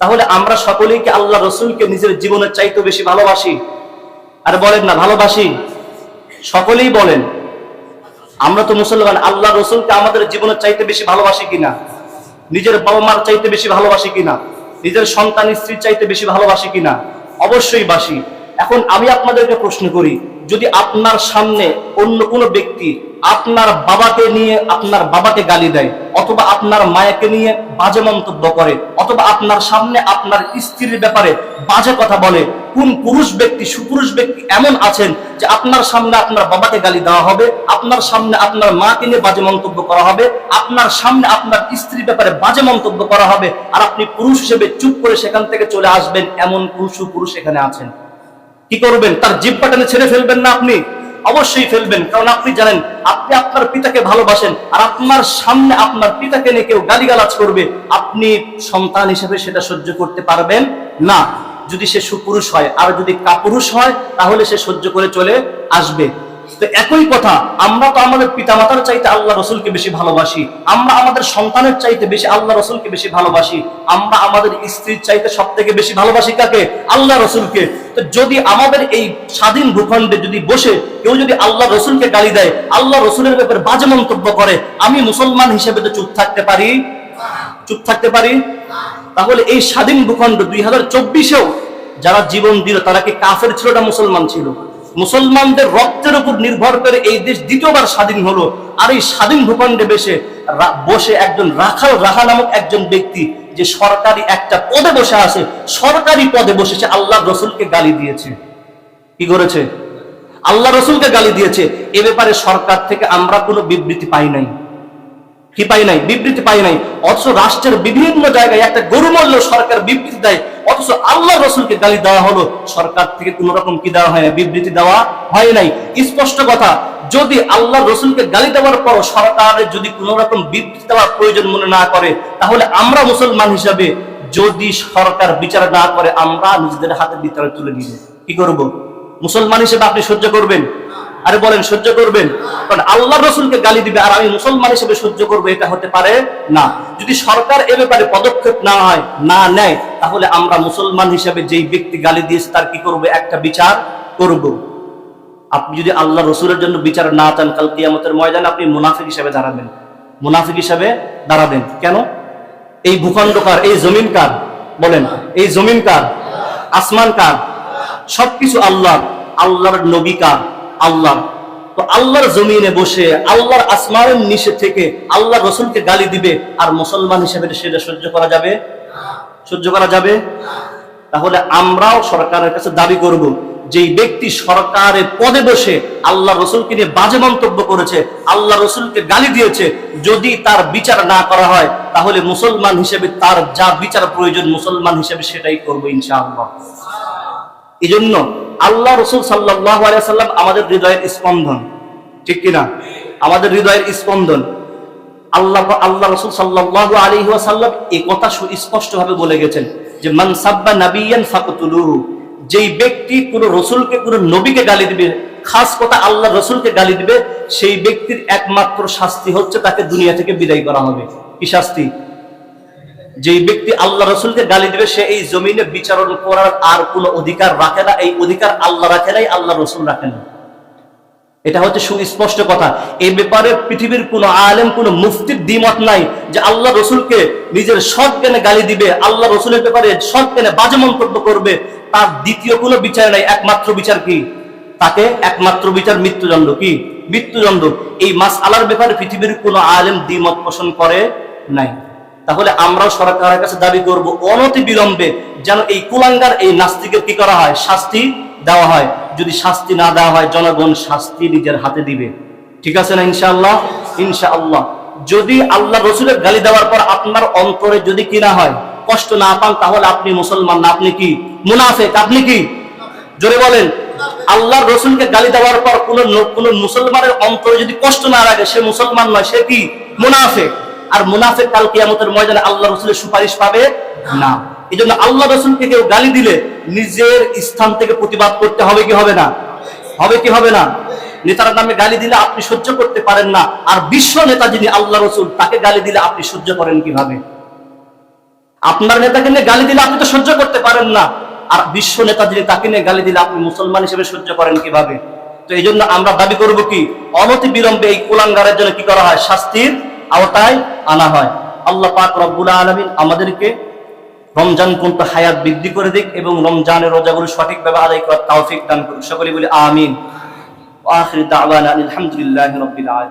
তাহলে আমরা সকলেই কি আল্লাহ রসুলকে নিজের জীবনের চাইতে বেশি ভালোবাসি? আর বলেন না, ভালোবাসি। সকলেই বলেন, আমরা তো মুসলমান, আল্লাহ রসুলকে আমাদের জীবনের চাইতে বেশি ভালোবাসি কিনা? নিজের বাবা মার চাইতে বেশি ভালোবাসি কিনা? নিজের সন্তান স্ত্রীর চাইতে বেশি ভালোবাসি কিনা? অবশ্যই বাসি। এখন আমি আপনাদেরকে প্রশ্ন করি, যদি আপনার সামনে অন্য কোনো ব্যক্তি আপনার বাবাকে নিয়ে আপনার বাবাকে গালি দেয়, অথবা আপনার মায়াকে নিয়ে বাজে মন্তব্য করে, অথবা আপনার সামনে আপনার স্ত্রীর ব্যাপারে বাজে কথা বলে, কোন পুরুষ ব্যক্তি, সুপুরুষ ব্যক্তি এমন আছেন যে আপনার সামনে আপনার বাবাকে গালি দেওয়া হবে, আপনার সামনে আপনার মাকে নিয়ে বাজে মন্তব্য করা হবে, আপনার সামনে আপনার স্ত্রীর ব্যাপারে বাজে মন্তব্য করা হবে, আর আপনি পুরুষ হিসেবে চুপ করে সেখান থেকে চলে আসবেন, এমন কোন সুপুরুষ এখানে আছেন? কি করবেন? তার জিব্বা টেনে ছেড়ে ফেলবেন না আপনি? অবশ্যই ফেলবেন। কারণ আপনি জানেন, আপনি আপনার পিতাকে ভালোবাসেন আর আপনার সামনে আপনার পিতাকে নিয়ে কেউ গালিগালাজ করবে। আপনি সন্তান হিসেবে সেটা সহ্য করতে পারবেন না। যদি সে সুপুরুষ হয়, আর যদি কাপুরুষ হয়, তাহলে সে সহ্য করে চলে আসবে। তো একই কথা, আমরা তো আমাদের পিতামাতার চাইতে আল্লাহ রসুলকে বেশি ভালোবাসি, আমরা আমাদের সন্তানের চাইতে বেশি আল্লাহ রসুলকে বেশি ভালোবাসি, আমরা আমাদের স্ত্রীর চাইতে সব থেকে বেশি ভালোবাসি কাকে? আল্লাহ রসুলকে। তো যদি আমাদের এই স্বাধীন ভূখণ্ডে যদি বসে কেউ যদি আল্লাহ রসুলকে গালি দেয়, আল্লাহ রসুলের ব্যাপারে বাজে মন্তব্য করে, আমি মুসলমান হিসেবে তো চুপ থাকতে পারি? চুপ থাকতে পারি? তাহলে এই স্বাধীন ভূখণ্ড দুই হাজার চব্বিশেও যারা জীবন দিল, তারা কি কাফের ছিল না মুসলমান ছিল? মুসলমানদের রক্তের উপর নির্ভর করে এই দেশ দ্বিতীয়বার স্বাধীন হলো। আর এই স্বাধীন ভূখণ্ডে রা- বসে একজন রাখাল রাহা নামক একজন ব্যক্তি যে সরকারি একটা পদে বসে আছে, সরকারি পদে বসে সে আল্লাহ রসুলকে গালি দিয়েছে। কি করেছে? আল্লাহ রসুলকে গালি দিয়েছে। এ ব্যাপারে সরকার থেকে আমরা কোনো বিবৃতি পাই নাই। কি পাই নাই, বিবৃতি পাই নাই, অথচ রাষ্ট্রের বিভিন্ন জায়গায় একটা গরুমূল্য সরকার বিবৃতি দেয়, অথচ আল্লাহ রসুলকে গালি দেওয়া হলো, সরকার থেকে কোন রকম কি দেওয়া হয় না, বিবৃতি দেওয়া হয় নাই। স্পষ্ট কথা, যদি আল্লাহ রসুলকে গালি দেওয়ার পর সরকারের যদি কোন রকম বিবৃতি দেওয়ার প্রয়োজন মনে না করে, তাহলে আমরা মুসলমান হিসাবে যদি সরকার বিচার না করে, আমরা নিজেদের হাতে বিচার তুলে নিব। কি করব? মুসলমান হিসেবে আপনি সহ্য করবেন? আরে বলেন, সহ্য করবেন? কারণ আল্লাহ রসুলকে গালি দিবে আর আমি মুসলমান হিসেবে সহ্য করব, এটা হতে পারে না। যদি সরকার এ ব্যাপারে পদক্ষেপ না হয়, না নেয়, তাহলে আমরা মুসলমান হিসেবে যেই ব্যক্তি গালি দিয়েছে তার কি করব? একটা বিচার করব। আপনি যদি আল্লাহ রসুলের জন্য বিচার না চান, কাল কিয়ামতের ময়দানে আপনি মুনাফিক হিসেবে দাঁড়াবেন। মুনাফিক হিসাবে দাঁড়াবেন। কেন? এই ভূখণ্ড কার? এই জমিন কার? বলেন, এই জমিন কার? আসমান কার? সবকিছু আল্লাহ আল্লাহর নবী কার? আল্লাহ। তো আল্লাহর জমিনে বসে, আল্লাহর আসমানের নিচে থেকে আল্লাহ রসুলকে গালি দিবে আর মুসলমান হিসেবে সেটা সহ্য করা যাবে? সহ্য করা যাবে? তাহলে আমরাও সরকারের কাছে দাবি করব, যেই ব্যক্তি সরকারের পদে বসে আল্লাহ রসুলকে নিয়ে বাজে মন্তব্য করেছে আল্লাহ রসুলকে গালি দিয়েছে, যদি তার বিচার না করা হয়, তাহলে মুসলমান হিসেবে তার যা বিচার প্রয়োজন মুসলমান হিসেবে সেটাই করব ইনশাআল্লাহ। এই জন্য আল্লাহ রসুল সাল্লাহ সাল্লাম আমাদের হৃদয়ের স্পন্দন। ঠিক কিনা? আমাদের হৃদয়ের স্পন্দন। আল্লাহ আল্লাহ রসুল সাল্লাহ আলী ওয়াসাল্লাম এই কথা সুস্পষ্ট ভাবে বলে গেছেন যে মানসাব্বা নাবিয়ান ফাকতুলুহু যেই ব্যক্তি কোন রসুলকে, কোন নবীকে গালি দিবে, খাস কথা আল্লাহ রসুলকে গালি দিবে, সেই ব্যক্তির একমাত্র শাস্তি হচ্ছে তাকে দুনিয়া থেকে বিদায় করা হবে। কি শাস্তি? যেই ব্যক্তি আল্লাহ রসুলকে গালি দিবে, সে এই জমিনে বিচারণ করার আর কোনো অধিকার রাখে না। এই অধিকার আল্লাহ রাখে নাই, আল্লাহ রসুল রাখে না এটা হচ্ছে সুস্পষ্ট কথা। এই ব্যাপারে পৃথিবীর কোন আলেম, কোন মুফতির দ্বিমত নাই যে আল্লাহ রসুলকে নিজের সৎ জ্ঞানে গালি দিবে, আল্লাহ রসুলের ব্যাপারে সৎ জ্ঞানে বাজে মন্তব্য করবে। তার দ্বিতীয় কোনো বিচার নাই, একমাত্র বিচার কি? তাকে একমাত্র বিচার মৃত্যুদণ্ড কি? মৃত্যুদণ্ড। এই মাস আলার ব্যাপারে পৃথিবীর কোন আলেম দ্বিমত পোষণ করে নাই। তাহলে আমরাও সরকারের কাছে দাবি করব অনতি বিলম্বে যেন এই কুলাঙ্গার, এই নাস্তিকের কি করা হয়? শাস্তি দেওয়া হয়। যদি শাস্তি না দেওয়া হয়, জনগণ শাস্তি নিজের হাতে দিবে। ঠিক আছে না ইনশাআল্লাহ? ইনশাআল্লাহ। যদি আল্লাহ রসুলের গালি দেওয়ার পর আপনার অন্তরে যদি কি না হয়, কষ্ট না পান, তাহলে আপনি মুসলমান না। আপনি কি? মুনাফেক। আপনি কি? জোরে বলেন। আল্লাহ রসুলকে গালি দেওয়ার পর কোন কোন মুসলমানের অন্তরে যদি কষ্ট না লাগে, সে মুসলমান নয়, সে কি? মুনাফেক। আর মুনাফেক কাল কিয়ামতের ময়দানে আল্লাহ রসুলের সুপারিশ পাবে না। এই জন্য আল্লাহ রসুলকে কেউ গালি দিলে নিজের স্থান থেকে প্রতিবাদ করতে হবে কি হবে না? হবে কি হবে না? নেতার নামে গালি দিলে আপনি সহ্য করতে পারেন না। আর বিশ্ব নেতা যিনি আল্লাহ রসুল, তাকে গালি দিলে আপনি সহ্য করেন কীভাবে? আপনার নেতাকে নিয়ে গালি দিলে আপনি তো সহ্য করতে পারেন না। আর বিশ্ব নেতা যিনি, তাকে নিয়ে গালি দিলে আপনি মুসলমান হিসেবে সহ্য করেন কীভাবে? তো এই জন্য আমরা দাবি করব কি অনতি বিলম্বে এই কুলাঙ্গারের জন্য কি করা হয়? শাস্তির আওতায় আনা হয়। আল্লাহ পাক রব্বুল আলমিন আমাদেরকে রমজান পর্যন্ত হায়াত বৃদ্ধি করে দিক এবং রমজানের রোজাগুলো সঠিকভাবে আদায় করার তাওফিক দান করুক। সকলে বলি আমিন। আখির দাওয়ান আলহামদুলিল্লাহ আলামিন।